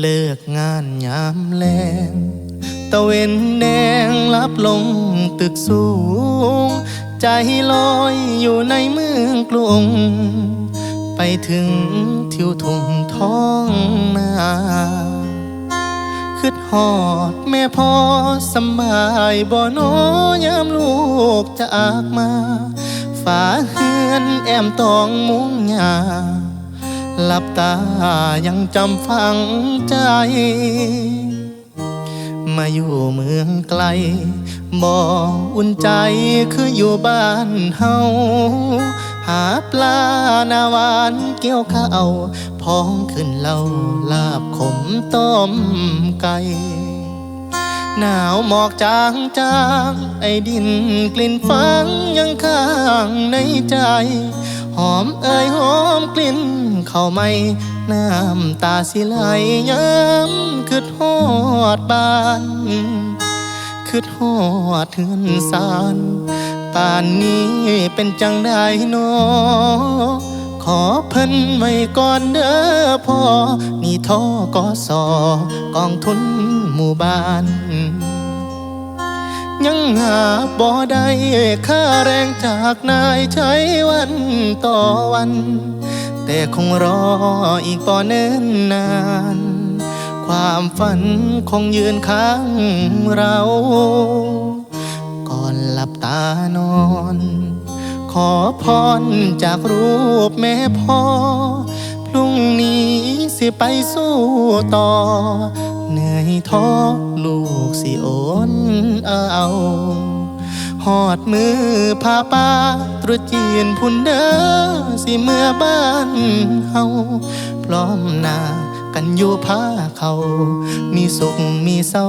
เลิกงานยามแลงตะเวนแดงลับลงตึกสูง ใจลอยอยู่ในเมืองกรุง ไปถึงทิวทุ่งท้องนาคิดหอดแม่พ่อสบายบ่โนยามลูกจะอากมา ฝาเฮือนแอมตองมุงหยา หลับตายังจำฝังใจ มาอยู่เมืองไกลบ่อุ่นใจคืออยู่บ้านเฮาหาปลาหนาวานเกี่ยวข้าวพองขึ้นเล่าลาบขมต้มไก่หนาวหมอกจางจางไอ้ดินกลิ่นฟังยังข้างในใจ หอมเอ่ยหอมกลิ่นเข้าไม่น้ำตาสิไหลย้ำคืดฮอดบ้านคืดฮอดเทือนสารป่านนี้เป็นจังได้นอขอเพิ่นไว้ก่อนเด้อพ่อนี่ท่อกอสอกองทุนหมู่บ้าน ยังหาบ่ได้ค่าแรงจากนายใช้วันต่อวัน แต่คงรออีกป่อเนิ่นนาน ความฝันคงยืนข้างเรา ก่อนหลับตานอน ขอพรจากรูปแม่พ่อ พรุ่งนี้สิไปสู้ต่อ เหนื่อยท้อลูกสิโอนเอาหอดมือพาป้าตรุษจีนพุ่นเด้อสิเมื่อบ้านเฮาพร้อมหน้ากันอยู่พาเขา มีสุขมีเศร้า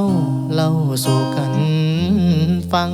เล่าสู่กันฟัง